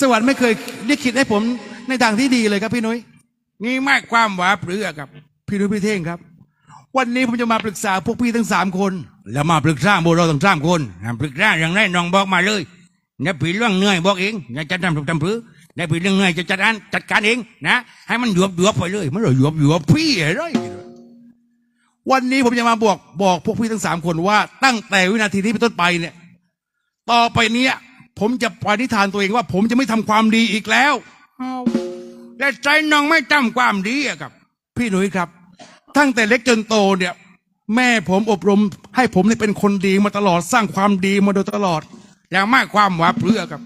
สวรรค์ไม่เคยได้คิดให้ผมในทางที่ดีเลยครับพี่นุ้ยนี่ไม่ความหวาเปลือกับ พี่นุ้ยพี่เท่งครับ วันนี้ผมจะมาปรึกษาพวกพี่ทั้งสามคน แล้วมาปรึกษาโบเราต้องสามคนอ่าปรึกษาอย่างไรน้องบอกมาเลยเนี่ยผีเรื่องเหนื่อยบอกเองอย่าจะทำถูกทำพื้เนี่ยผีเรื่องเหนื่อยจะจัดการจัดการเองนะให้มันหยวบหยวบไปเลยมันหยวบหยวบพี่อะไรวันนี้ผมจะมาบอกบอกพวกพี่ทั้งสามคนว่า ตั้งแต่วินาทีนี้เป็นต้นไปเนี่ย ต่อไปเนี้ย ผมจะปฏิฐานตัวเองว่า ผมจะไม่ทำความดีอีกแล้วแต่ใจน้องไม่ทำความดีอะครับ พี่หนุ่ยครับ ตั้งแต่เล็กจนโตเนี่ย แม่ผมอบรมให้ผมเนี่ยเป็นคนดีมาตลอดสร้างความดีมาโดยตลอด อย่างไม่ความหวาเปลือกับ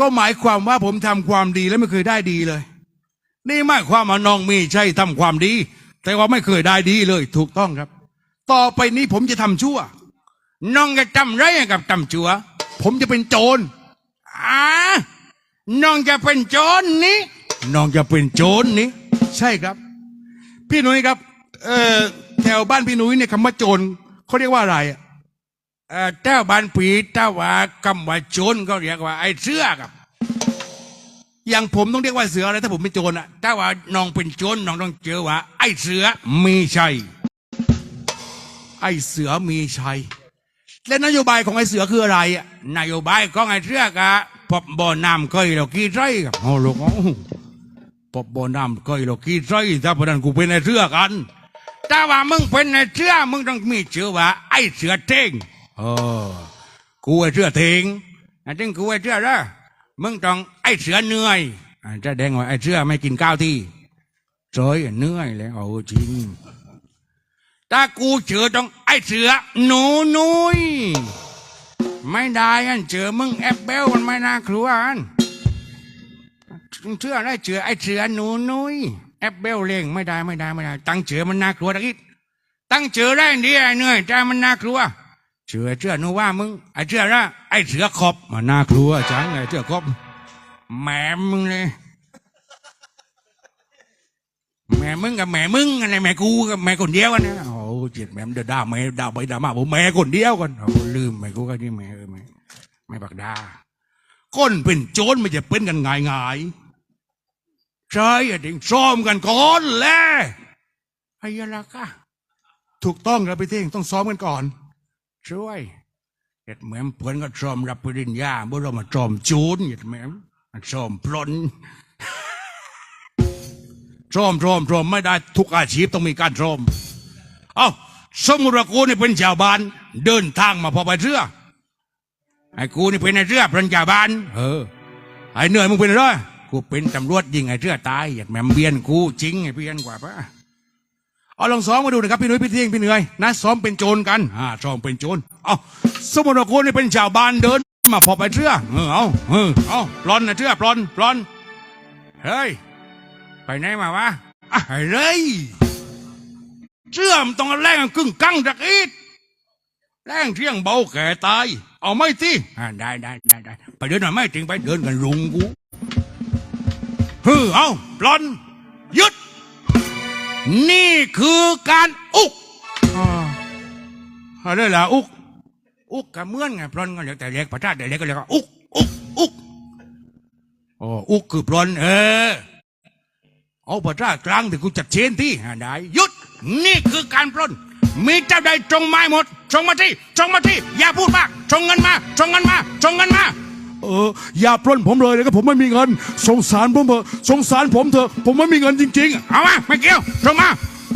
ก็หมายความว่าผมทำความดีและไม่เคยได้ดีเลย นี่ไม่ความว่าน้องมีใช่ทำความดี แต่ว่าไม่เคยได้ดีเลย ถูกต้องครับ ต่อไปนี้ผมจะทำชั่ว น้องจะจำไรกับจำจัว ผมจะเป็นโจรอ่าน้องจะเป็นโจรนี่น้องจะเป็นโจรนี่ใช่ครับ พี่หนุ่ยครับ เอ่อแถวบ้านพี่หนุ่ยเนี่ยคำว่าโจรเขาเรียกว่าอะไรอะเอ่อเจ้าบานปีเจ้าว่ากำว่าโจรก็เรียกว่า ไอ้เสื้อกับ อย่างผมต้องเรียกว่าเสืออะไรถ้าผมเป็นโจรอะถ้าว่าน้องเป็นโจรน้องต้องเจอว่า ไอ้เสือมีชัยไอ้เสือมีชัย และนโยบายของไอ้เสือคืออะไรอะนโยบายของไอ้เสือกะพบบ่อน้ำเคยเรากี่ไรกับโอ้ลูกโอ้พบบ่อน้ำเคยเรากี่ไรถ้าพนันกูเป็นไอ้เสือกันถ้าว่ามึงเป็นไอ้เสือมึงต้องมีชื่อว่า ไอ้เสือเท่งเออกูไอ้เสือเท่งอันนี้กูไอ้เสือละมึงต้องไอ้เสือเหนื่อยอจะแดงว่าไอ้เสือไม่กินข้าวที่จอยเหนื่อยแล้วเอาจริงถ้ากูเจอต้อง ไอ้เสือหนูนุยไม่ได้อันเจอมึงแอบเบลมันไม่น่ากลัวอันเชื่อได้เจอไอ้เสือหนูนุยแอบเบลเล่งไม่ได้ไม่ได้ไม่ได้ ตั้งเจอมันน่ากลัวตะกี้ตั้งเจอได้ดีไอ้เหนื่อยแต่มันน่ากลัวเชื่อเชื่อหนูว่ามึงไอ้เชื่อละไอ้เสือขอบมันน่ากลัวจังไอเสือขอบแหมมึงเลยแหมมึงกับแหมมึงอะไรแหมกูกับแหมคนเดียวกันนะโอ้ เจ็ดแม่มเดือด่าแม่ด่าไปด่ามาผมแม่คนเดียวกันโอ้ลืมแม่กูก็นี่แม่เออแม่แม่บักดาก้นเป็นโจรไม่จะเป็นกันง่ายง่ายใช่ถึงซ้อมกันก่อนแหละไอ้ยะละกะถูกต้องครับพี่เท่งต้องซ้อมกันก่อน ช่วยเห็ดแหม่มเพื่อนก็ซ้อมรับปริญญาบ่เรามาซ้อมโจูนเห็ดแม่มมันซ้อมปล้นซ้อมซ้อมซ้อมไม่ได้ทุกอาชีพต้องมีการซ้อม เอ้าสมมติว่ากูนี่เป็นชาวบ้าน เดินทางมาพอไปเรือไอ้กูนี่เป็นไอ้เรือเป็นชาวบ้าน เออไอ้เหนื่อยมึงเป็นอะไรกูเป็นตำรวจยิงไอ้เรือตายอยากแม่มเบียนกูจริงไอ้เบียนกว่าปะเอาลองซ้อมมาดูนะครับพี่นุ้ยพี่เที่ยงพี่เหนื่อยนะซ้อมเป็นโจรกันอ่าซ้อมเป็นโจรเอาสมมติว่าคุณนี่เป็นชาวบ้านเดิน มาพอไปเชื่อเออเอาเออเอาปลอนนะเชือปลอนปลอนเฮ้ยไปไหนมาวะอะเฮ้ย เชื่อมต้องแรงกึ่งกั้งจักอีดแรงเที่ยงเบาแก่ตาย เอาไม่ที่ได้ได้ได้ได้ไปเดินหน่อยไม่ถึงไปเดินกันรุงกูเฮ้อเอาปลอนยุดนี่คือการอุกอะไรล่ะอุก อุกกับเมื่อนไงปลอนก็เรียกแต่เล็กประชาแต่เล็กก็เรียกว่าอุกอุกอุกอ้อุกคือปลอนเออเอาประชากลางที่กูจัดเชนที่ได้ยุด นี่คือการปล้น มีเจ้าใดจงไม้หมดจงมาที่จงมาที่ อย่าพูดมากจงเงินมาจงเงินมาจงเงินมา เออ อย่าปล้นผมเลยนะครับผมไม่มีเงิน สงสารผมเถอะสงสารผมเถอะผมไม่มีเงินจริงเอามาไม่เกี่ยวจงมา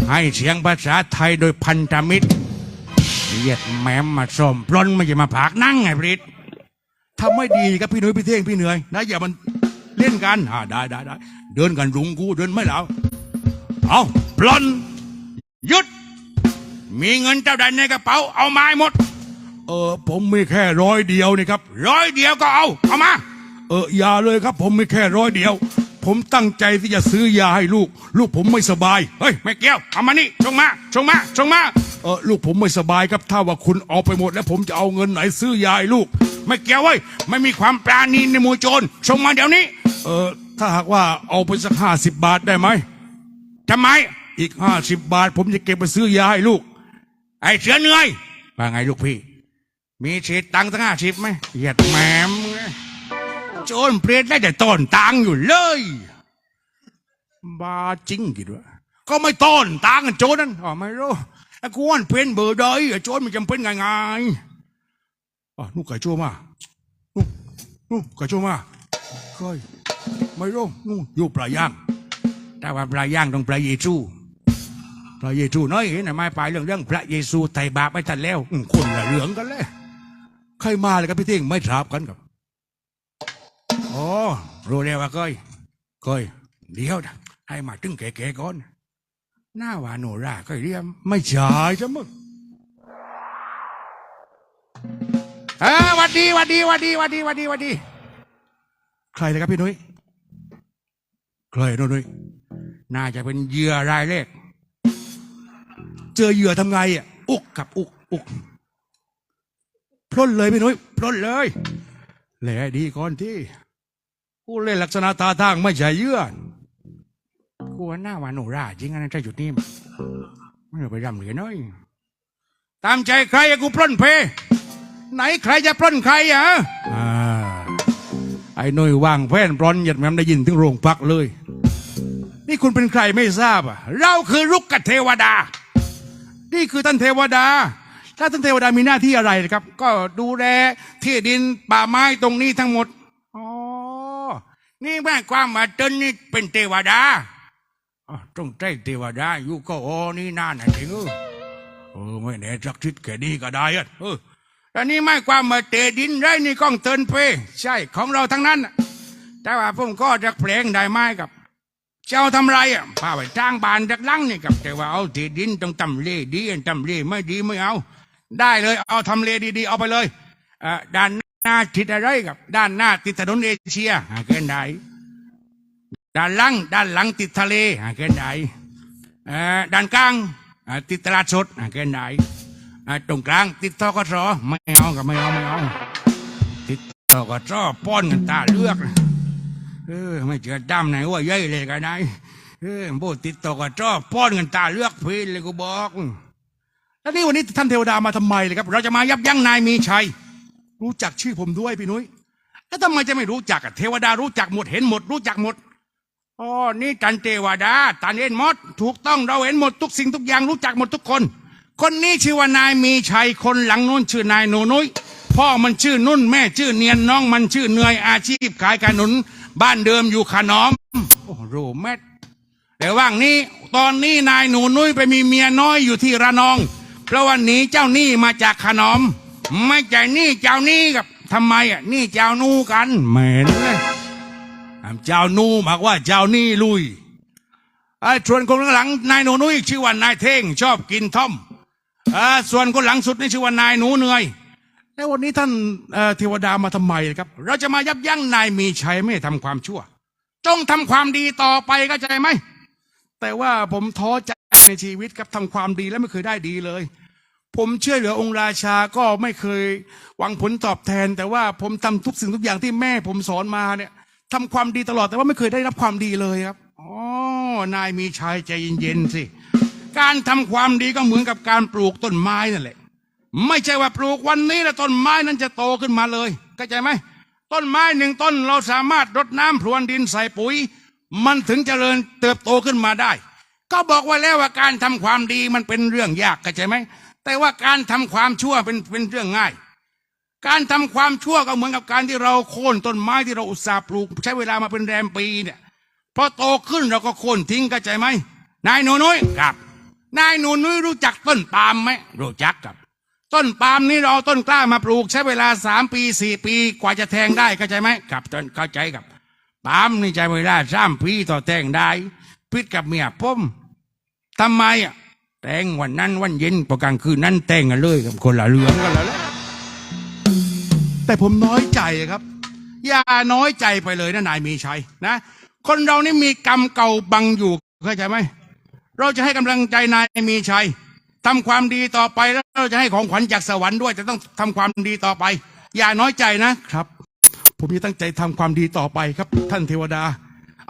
ให้เสียงภาษาไทยโดยพันธมิตรเหยียดแม้มมาส้มปล้นไม่ใช่มาผากนั่งไงพริษๆทำไม่ดีครับพี่หนุ่ยพี่เท่งพี่เหนื่อยนะอย่ามันเล่นกันอ่าได้ได้ได้เดินกันรุงกูเดินไม่แล้วเอาปล้น หยุด มีเงินเจ้าใดในกระเป๋า เอามาให้หมด เออผมมีแค่ร้อยเดียวนี่ครับ ร้อยเดียวก็เอา เอามา เอออย่าเลยครับ ผมมีแค่ร้อยเดียว ผมตั้งใจที่จะซื้อยาให้ลูก ลูกผมไม่สบาย เฮ้ย ไม่เกี่ยว เอามานี่ ชงมา ชงมา ชงมา เออลูกผมไม่สบายครับ ถ้าว่าคุณเอาไปหมด แล้วผมจะเอาเงินไหนซื้อยาให้ลูก ไม่เกี่ยวเว้ย ไม่มีความปราณีในหมู่โจร ชงมาเดี๋ยวนี้ เออถ้าหากว่าเอาไปสักห้าสิบบาทได้ไหมทำไม อีกห้าสิบบาท ผมจะเก็บไปซื้อยาให้ลูก ไอ้เสือเหนื่อยว่าไงลูกพี่ มีเศษตังค์ตั้งห้าสิบไหมเหยียดแหมมโจรเปรตได้แต่ต้นตังอยู่เลยบาจริงกี่ด้วยก็ไม่ต้นตังกันโจรนั่นอ๋อไม่รู้ไอ้กวนเป็นเบอร์ใดไอ้โจรมันจำเป็นไงไงอ๋อนู่นไก่โจมานู่นนู่นไก่โจมาเคยไม่รู้นู่นอยู่ปลาย่าง แต่ว่าปลาย่างต้องปลาเยซู ปลาเยซูน้อยเห็นไหมไปเรื่องเรื่องพระเยซูไถ่บาปไปทันแล้วคนละเรื่องกันเลยใครมาเลยครับพี่เท่งไม่ทราบกันครับอ๋อรู้แล้วว่าก้อยก้อยเดี๋ยวนะให้มาถึงแก่ๆก่อน หน้าหวานโนราก้อยเรียม ไม่ใช่จ้ะมึงเออวัดดีวัดดีวัดดีวัดดีวัดดีวัดดี ใครเลยครับพี่นุ้ยใครนุ้ยน่าจะเป็นเหยื่อรายแรก เจอเหยื่อทำไงอะอุกกับอุกอุกพล้นเลยพี่นุ้ยพล้นเลยแหละดีก่อนที่ผู้เล่นลักษณะท่าทางไม่ใช่เยื่อกูว่าหน้าวานโนราจริงอันนั้นใช่จุดนี้มั้ยไม่ไปรำเหลือน้อยตามใจใครอะกูปล้นเพ ไหนใครจะปล้นใครอะอ่าไอ้น่วยวางแผนปล้นหยัดแม่มได้ยินถึงโรงพักเลย นี่คุณเป็นใครไม่ทราบอะ เราคือลูกกเทวดา นี่คือท่านเทวดา ถ้าท่านเทวดามีหน้าที่อะไรนะครับ ก็ดูแลที่ดินป่าไม้ตรงนี้ทั้งหมดอ๋อนี่แม่ความมาจนนี่เป็นเทวดาต้องใจเทวดาอยู่ก็โอ้นี่น่าหนาจริงเออเออไม่แน่สักทิศแค่นี้ก็ได้อะเออแต่นี่ไม่ความมาเตดินได้นี่ก้องเตินเพใช่ของเราทั้งนั้นแต่ว่าผมก็จะเพลงได้ไหมกับ เจ้าทำไรอะพาไปจ้างบานจากลังนี่กับแต่ว่าเอาที่ดินต้องตำเลดีตำเลไม่ดีไม่เอา ได้เลย เอาทำเลดีๆ เอาไปเลยเอ่อด้านหน้าติดอะไรกับ ด้านหน้าติดถนนเอเชียหาเกณฑ์ใดด้านหลังด้านหลังติดทะเลหาเกณฑ์ใดเอ่อด้านกลางติดตลาดสดหาเกณฑ์ใดอ่าตรงกลาง ติดทกศไม่เอากับไม่เอาไม่เอา ติดทกศป้อนกันตาเลือก เออไม่เจอดำไหนว่าเย้ยเลยกันนายเออโบติดต่อกับจ้อป้อนกันตาเลือกเพลนเลยกูบอก แล้วนี่วันนี้ท่านเทวดามาทำไมเลยครับ เราจะมายับยั้งนายมีชัย รู้จักชื่อผมด้วยพี่นุ้ยแล้วทำไมจะไม่รู้จักอะเทวดารู้จักหมดเห็นหมด รู้จักหมดอ๋อนี่ตันเทวดาตันเห็นหมด ถูกต้องเราเห็นหมดทุกสิ่งทุกอย่างรู้จักหมดทุกคน คนนี้ชื่อว่านายมีชัยคนหลังนู้นชื่อนายโนนุ้ยพ่อมันชื่อนุ่นแม่ชื่อเนียนน้องมันชื่อเนือยอาชีพขายขนุน บ้านเดิมอยู่ขนอม โอ้โหแม่แต่ว่างนี้ตอนนี้นายหนูนุ้ยไปมีเมียน้อยอยู่ที่ระนอง เพราะว่าหนีเจ้าหนี้มาจากขนอม ไม่ใช่หนี้เจ้าหนี้กับทำไมอะหนี่เจ้านูกันเหม็นเลยเจ้านูบอกว่าเจ้าหนี้ลุยไอ้ส่วนคนหลังนายหนูนุ้ยชื่อว่านายเท่งชอบกินท่อมอ่าส่วนคนหลังสุดนี่ชื่อว่านายหนูเหนื่อย แล้ววันนี้ท่านเทวดามาทำไมครับ เราจะมายับยั้งนายมีชัยไม่ให้ทำความชั่ว จงทำความดีต่อไปเข้าใจไหม แต่ว่าผมท้อใจในชีวิตครับทำความดีแล้วไม่เคยได้ดีเลย ผมช่วยเหลือองค์ราชาก็ไม่เคยหวังผลตอบแทน แต่ว่าผมทำทุกสิ่งทุกอย่างที่แม่ผมสอนมาเนี่ยทำความดีตลอดแต่ว่าไม่เคยได้รับความดีเลยครับอ๋อนายมีชัยใจเย็นๆสิ การทำความดีก็เหมือนกับการปลูกต้นไม้นั่นแหละ ไม่ใช่ว่าปลูกวันนี้แล้วต้นไม้นั้นจะโตขึ้นมาเลยเข้าใจไหมต้นไม้หนึ่งต้นเราสามารถรดน้ำพรวนดินใส่ปุ๋ย มันถึงเจริญเติบโตขึ้นมาได้ ก็บอกไว้แล้วว่าการทำความดีมันเป็นเรื่องยากเข้าใจไหมแต่ว่าการทำความชั่วเป็นเป็นเรื่องง่าย การทำความชั่วก็เหมือนกับการที่เราโค่นต้นไม้ที่เราอุตส่าห์ปลูก ใช้เวลามาเป็นแรมปีเนี่ยพอโตขึ้นเราก็โค่นทิ้งเข้าใจไหมนายหนูนุ้ยครับ นายหนูนุ้ยรู้จักต้นปาล์มไหมรู้จักครับ ต้นปาล์มนี่เราเอาต้นกล้ามาปลูกใช้เวลาสามปีสี่ปีกว่าจะแทงได้เข้าใจไหมครับต้นเข้าใจครับปาล์มนี่ใช้เวลาสามปีต่อแทงได้พิดกับเมียผมทำไมอะแต่งวันนั้นวันเย็นพอกลางคืนนั้นแต่งกันเลยกับคนละเรื่องกันแล้วแหละแต่ผมน้อยใจครับ อย่าน้อยใจไปเลยนะนายมีชัยนะ คนเรานี่มีกรรมเก่าบังอยู่เข้าใจไหมเราจะให้กำลังใจนายมีชัย ทำความดีต่อไปแล้วเราจะให้ของขวัญจากสวรรค์ด้วยแต่ต้องทำความดีต่อไป อย่าน้อยใจนะครับ ผมจะตั้งใจทำความดีต่อไปครับ ท่านเทวดา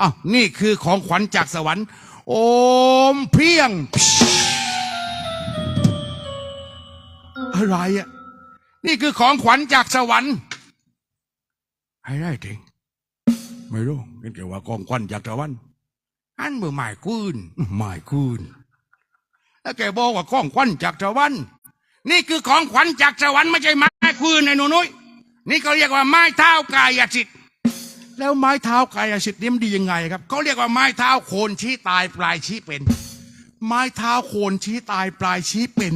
อ้าวนี่คือของขวัญจากสวรรค์ โอมเพียง อะไรอะนี่คือของขวัญจากสวรรค์ให้ได้ถึงไม่รู้เห็นแกว่ากองควันจากตะวันอันเมื่อหมายคืนหมายคืน แล้วแกบอกว่ากองควันจากตะวันนี่คือของขวัญจากสวรรค์ไม่ใช่ไม้คืนไอ้หนูนุ้ยนี่เขาเรียกว่าไม้เท้ากายสิทธิ์แล้วไม้เท้ากายสิทธิ์นี่มันดียังไงครับเขาเรียกว่าไม้เท้าโคนชี้ตายปลายชี้เป็น ไม้เท้าโคนชี้ตายปลายชี้เป็น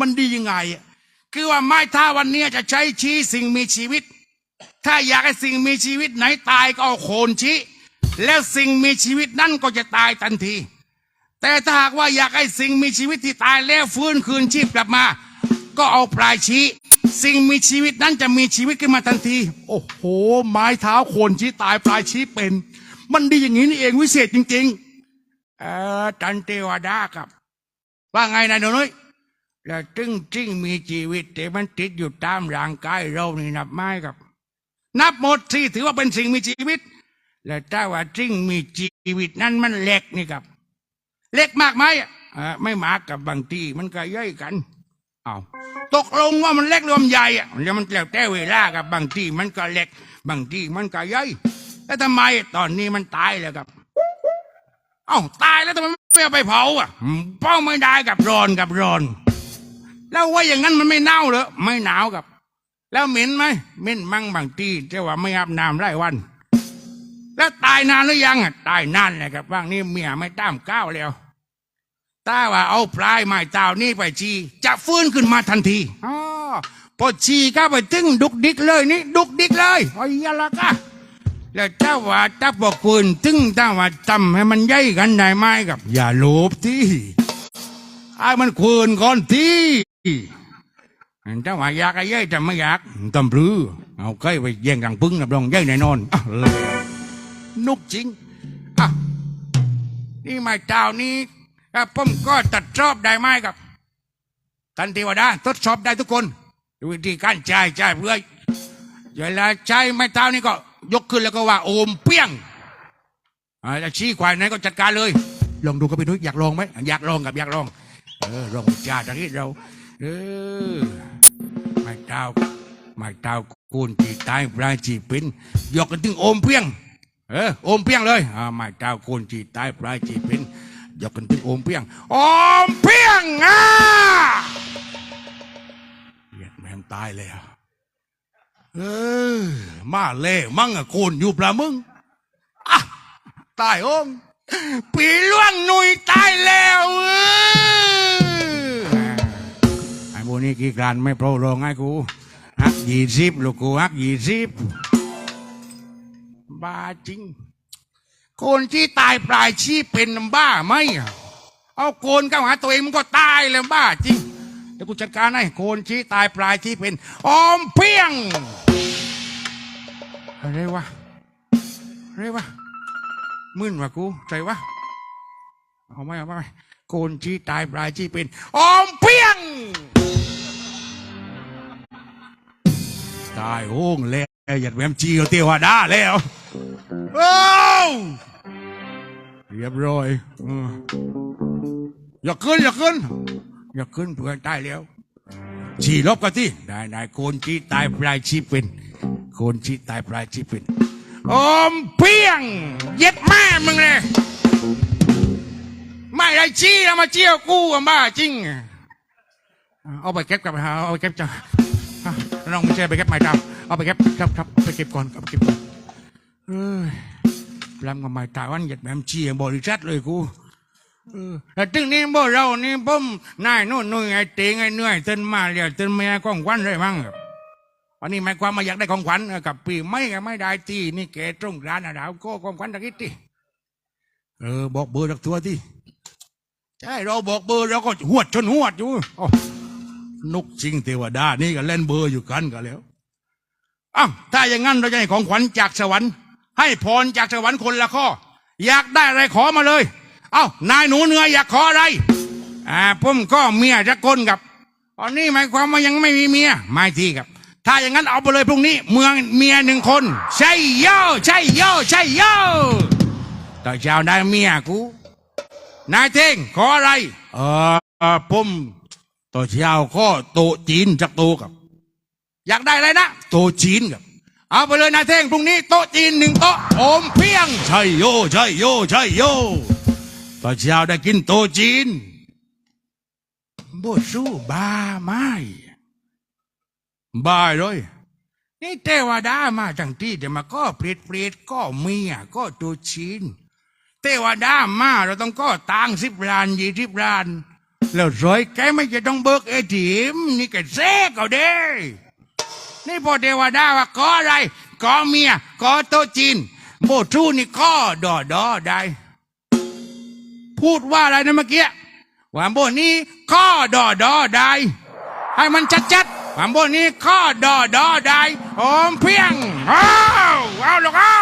มันดียังไงอะคือว่าไม้เท้าวันนี้จะใช้ชี้สิ่งมีชีวิต ถ้าอยากให้สิ่งมีชีวิตไหนตายก็เอาโคนชี้ แล้วสิ่งมีชีวิตนั่นก็จะตายทันที แต่ถ้าหากว่าอยากให้สิ่งมีชีวิตที่ตายแล้วฟื้นคืนชีพกลับมา ก็เอาปลายชี้ สิ่งมีชีวิตนั้นจะมีชีวิตขึ้นมาทันที โอ้โห ไม้เท้าโคนชี้ตายปลายชี้เป็น มันดีอย่างนี้นี่เองวิเศษจริงเออจันเทวดาครับ ว่าไงนะหนูนุ้ยแล้วจึงจริงมีชีวิต แต่มันติดอยู่ตามร่างกายเรานี่นับไม้ครับ นับหมดที่ถือว่าเป็นสิ่งมีชีวิต แล้วถ้าว่าจริงมีชีวิตนั้นมันเล็กนี่ครับ เล็กมากไหมอะอ่าไม่มากกับบางทีมันก็ย่อยกันเอาตกลงว่ามันเล็กรวมใหญ่อะแล้วมันแล้วแต่เวลากับบางทีมันก็เล็ก บางทีมันก็ย่อยแล้วทำไมตอนนี้มันตายแล้วครับเอ้าตายแล้วทำไมไม่เอาไปเผาอะอืมเผาไม่ได้กับร้อนกับร้อน แล้วว่าอย่างนั้นมันไม่เน่าเหรอไม่หนาวกับ แล้วเหม็นไหมเหม็นมั่งบางทีแต่ว่าไม่อาบน้ำไร่วัน แล้วตายนานหรือยังตายนานเลยครับว่างนี้เมียไม่ตามก้าวแล้วถ้าว่าเอาปลายไม้เต้านี่ไปชีจะฟื้นขึ้นมาทันทีอ๋อพอชีก็ไปตึงดุกดิกเลยนี่ดุกดิกเลยโอ้ยยาละกะแล้วถ้าว่าถ้าบอกคุณถึงถ้าว่าทำให้มันใหญ่กันได้ไหมกับ อย่าโลภที่ไอ้มันควรก่อนที่ถ้าว่าอยากไอ้ใหญ่แต่ไม่อยากตำรือเอาใกล้ไปแย่งกังพึ่งกับรองใหญ่แน่นอนอะเลย นุกจริงอะนี่ไม่เจ้านี้อะผมก็ตัดชอบได้ไหมกับทันทีวดาทดสอบได้ทุกคนดูวิธีการจ่ายจ่ายเพื่อเวลาใช้ไม้เท้านี่ก็ยกขึ้นแล้วก็ว่าโอมเปี้ยงอ่าจะชี้ควายไหนก็จัดการเลย ลองดูกับพี่นุ้ยอยากลองไหมอยากลองกับอยากลอง เออลองจ่าตะกี้เราเออไม่เท้าไม่เท้ากูนจีตายปลายจีปินยกกันถึงโอมเพียง เออโอมเพียงเลยอ่าไม่เท้ากูนจีตายปลายจีปินยกกันถึงโอมเพียงโอมเพียงอะเหี้ยแม่งตายเลยอะเออมาเล่มั่งอะโคนอยู่ปลามึงอะตายองปีล่วงหนุยตายแล้วเออไอ้โบนี่กี่การไม่โปรโรงให้กูฮักยี่สิบลูกกูฮักยี่สิบ บ้าจริง คนที่ตายปลายชีพเป็นบ้าไหมเอาโกนเข้าหาตัวเองมันก็ตายเลยบ้าจริงเดี๋ยวกูจัดการให้โคนชี้ตายปลายชีพเป็นออมเพียงอะไรวะอะไรวะมึนวะกูใจวะเอาไม่เอาไม่โกนชี้ตายปลายชี้เป็นออมเพียง ตายโองแล้ว อยาแหวมจีเอาเตียวดาแล้วโอ้เรียบร้อยอย่าขึ้นอย่าขึ้นอย่าขึ้นเพื่อนตายแล้วฉี่ลบกันที่ได้ได้โกนชี้ตายปลายชี้เป็นโกนชี้ตายปลายชี้เป็นออมเพียง เย็ดแม่มึงเลยไม่ได้ชี้แล้วมาเจี้ยวกูอะบ้าจริง เอาไปเก็บกับไปหาเอาไปเก็บจ้ะอะน้องไม่ใช่ไปเก็บไม้ดำ เอาไปเก็บครับครับไปเก็บก่อนเอาไปเก็บก่อนเอ้ยปลำกับไม้ตาวันหยียดแม่มชี้บริษัทเลยกูเออแต่ถึงนี้บ่เรานี่ผมนายโน่นนู่นไอ้เตงไอ้เหนื่อยเต้นมาเรียกเต้นเมียของขวัญเลยมั้งวันนี้หมายความมาอยากได้ของขวัญกับปีไม่ก็ไม่ได้ตีนี่แกตรงร้านอะดาวก็ของขวัญตะกี้ตีเออบอกเบอร์จากตัวที่ใช่เราบอกเบอร์เราก็หวดชนหวดอยู่นุกจริงเทวดานี่ก็เล่นเบอร์อยู่กันกันแล้ว อ้าวถ้าอย่างนั้นเราจะให้ของขวัญจากสวรรค์ ให้พรจากสวรรค์คนละข้อ อยากได้อะไรขอมาเลย เอ้านายหนูเหนืออยากขออะไรอ่าผมก็เมียจะคนกับตอนนี้หมายความว่ายังไม่มีเมียไม่ที่ครับ ถ้าอย่างนั้นเอาไปเลยพรุ่งนี้ เมืองเมียหนึ่งคน ใช่โย่ใช่โย่ใช่โย่ต่อเช้าได้เมียกูนายเท่งขออะไร เออเออผมต่อเช้าก็โตจีนจากโตกับ อยากได้อะไรนะ โตะจีนกับ เอาไปเลยนายเท่งพรุ่งนี้โต๊ะจีนหนึ่งโต๊ะโอมเพียงใช่โยใช่โยใช่โยตอนเช้าได้กินโต๊ะจีนโบสู้บ้าไม่บ้าเลย นี่เทวดามาทั้งที่แต่มาก็เปรตเปรตก็เมียก็ตัวจีนเทวดามาเราต้องก็ตังสิบล้านยี่สิบล้าน แล้วรอยแกไม่จะต้องเบิกเอทีมนี่แกเซ่ก็ได้ นี่พอเทวดาว่าขออะไรขอเมียขอโตจีนโบทูนี่ก็ดอดอได้พูดว่าอะไรนะเมื่อกี้ว่าโบนี้ข้อดอดอได้ให้มันชัดๆว่าโบนี้ข้อดอดอได้โอมเพียงอ้าวเอาลูกเอา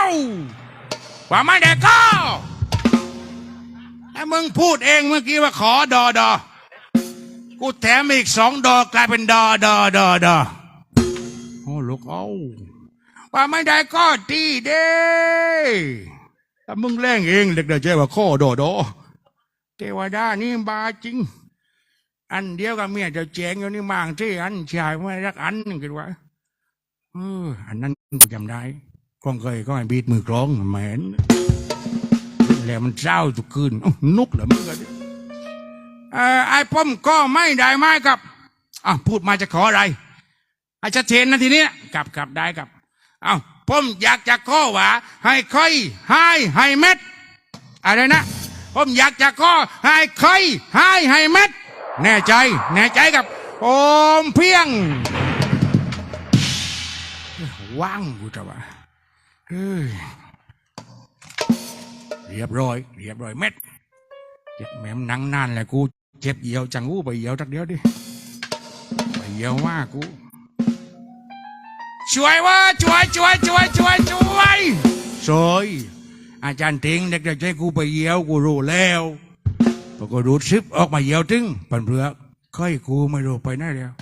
ว่าไม่ได้ข้อถ้ามึงพูดเองเมื่อกี้ว่าขอดอดอกูแถมอีกสองดอกลายเป็นดอดอดอดอ ลูกเอาว่าไม่ได้ก็ตีเด้ถ้ามึงแรงเองเด็กเดี๋ยวใจว่าข้อดอดอเทวดานี่บาจริง อันเดียวกับเมียเจ้าแจงอยู่นี่มางที่อันชายไม่รักอันนึงกันวะเอออันนั้นกูจำได้กล้องเคยก็ไอ้บีดมือกลองแหมนแล้วมันเศร้าทุกคืนนุกเหรอมึงกันเอ่อไอ้ป้อมก็ไม่ได้ไม่กับอะพูดมาจะขออะไร อาชัดเจนนะทีนี้กลับกลับได้กลับ เอาป้อมอยากจะขอว่า ให้ค่อยให้ให้เม็ดอะไรนะป้อมอยากจะขอให้ค่อยให้ให้เม็ดแน่ใจ แน่ใจกับ โอมเพียงว่างกูจะว่าเรียบร้อย เรียบร้อยเม็ดเจ็บแม่มนั่งนานแหละกู เจ็บเหี่ยวจังกูไปเหี่ยวจักเดียวดิไปเหี่ยวว่ากู ช่วยว่าช่วยช่วยช่วยช่วยช่วยช่วยอาจารย์ทิงเด็กจะใจกูไปเหี่ยวกูรู้แล้วพอกูดูดซิปออกมาเหี่ยวถึงปันเปลือกค่อยกูไม่รู้ไปไหนแล้ว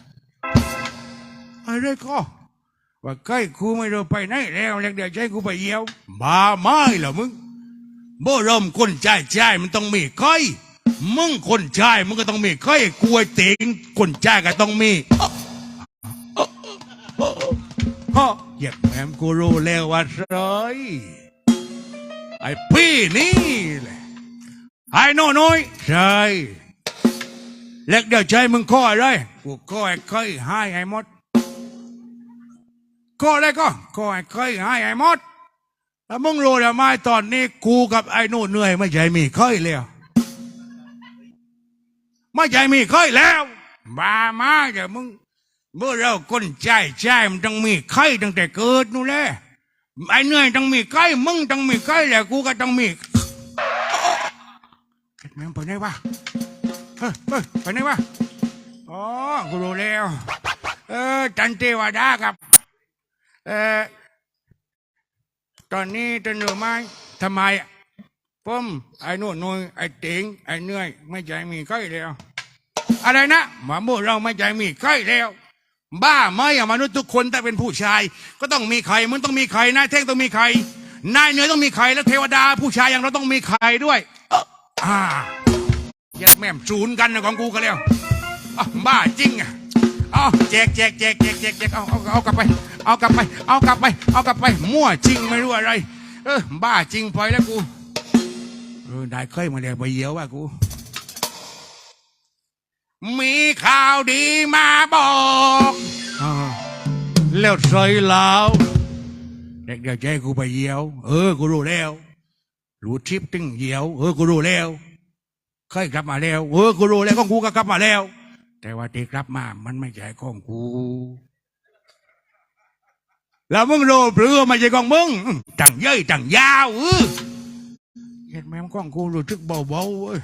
อะไรก็ว่าใกล้กูไม่รู้ไปไหนแล้วเด็กเดี๋ยวใจกูไปเหี่ยวบ้าไม่เหรอมึงโบรมคนใจใจมันต้องมีค่อยมึงคนใจมึงก็ต้องมีค่อยกล้วยเต็งคนใจก็ต้องมี ฮะอยากแม่มกูรู้แล้วว่าไรไอ้พี่นี่แหละไอ้โน่น้อยใช่เล็กเดี๋ยวใจมึงข้ออะไรกูข้อไอ้ค่อยให้ไอ้มดข้ออะไรก็ข้อไอ้ค่อยให้ไอ้มดแล้วมึงรู้แล้วไหมตอนนี้กูกับไอ้นู่นเหนื่อยไม่ใช่มีค่อยแล้วไม่ใช่มีค่อยแล้วบ้ามาเดี๋ยวมึง เมื่อเราคนใจใจมันต้องมีไข่ตั้งแต่เกิดนู่นแหละไอ้เหนื่อยต้องมีไข่มึงต้องมีไข่แหละกูก็ต้องมีเก็ดแม่งไปไหนวะเฮ้ยเฮ้ยไปไหนวะอ๋อกูรู้แล้วเออจันเทวดาครับ เออตอนนี้จะเหนื่อยไหมทำไมอะผมไอ้นู่นนู่นไอ้เติงไอ้เหนื่อย ไม่ใจมีใครแล้ว อะไรนะหมาโมเราไม่ใจมีใครแล้ว บ้าไหมอะมนุษย์ทุกคนแต่เป็นผู้ชาย ก็ต้องมีใครมึงต้องมีใครนายเท่งต้องมีใครนายเหนือต้องมีใครแล้วเทวดา ผู้ชายอย่างเราต้องมีใครด้วยอ่าเยัดแม่มจูนกันนะของกูกันแล้วบ้าจริงอะเอาแจกแจกแจกแจกแจกแจกเอาเอาเอากลับไป เอากลับไป เอากลับไป เอากลับไปมั่วจริงไม่รู้อะไร เออบ้าจริงพลอยแล้วกูเออได้เคยมาแล้วไปเยียวว่ากู มีข่าวดีมาบอกอาวแล้วใส่แล้ว เด็กเดี๋ยวใจกูไปเยียว เออ กูรู้แล้ว รู้ทริปตึงเยียว เออ กูรู้แล้วเคยกลับมาแล้ว เออ กูรู้แล้วของกูก็กลับมาแล้ว แต่ว่าที่กลับมา มันไม่ใช่ของกู แล้วมึงรู้เปลือไม่ใช่ของมึงจังเย้ยจังยาวเออเหยียดแม่มของกูรู้ทึกเบาๆเว้ย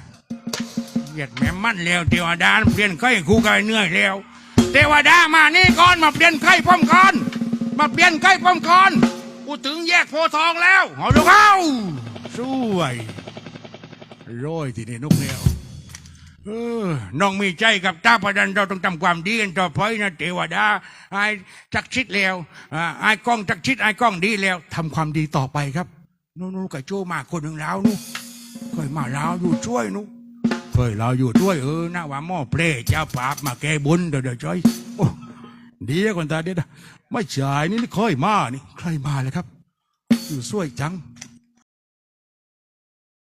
เหยียดแม่มันแล้วเทวดาเปลี่ยนไข่กูก็เหนื่อยแล้วเทวดามานี่ก่อนมาเปลี่ยนไข่พร้อมก่อนมาเปลี่ยนไข่พร้อมก่อนกูถึงแยกโพทองแล้วเอาลูกเอาสวยโรยทีนี้นุกแล้วเออน้องมีใจกับตาประดันเราต้องทำความดีกันต่อไปนะเทวดาไอ้จักชิดแล้วอ่ไอ้กล้องจักชิดไอ้กล้องดีแล้วทำความดีต่อไปครับนู่นๆกับโจมาคนหนึ่งแล้วนู่เคยมาแล้วอยู่ช่วยนู่ เคยเราอยู่ด้วยเออหน้าว่าหม้อเปรย์เจ้าปาบมาแก้บุญเดี๋ยวเดี๋ยวจ้อยโอ้เดี๋ยวก่อนตาเดี๋ยวนะไม่ใช่นี่นี่ค่อยมานี่ใครมาเลยครับอยู่สวยจัง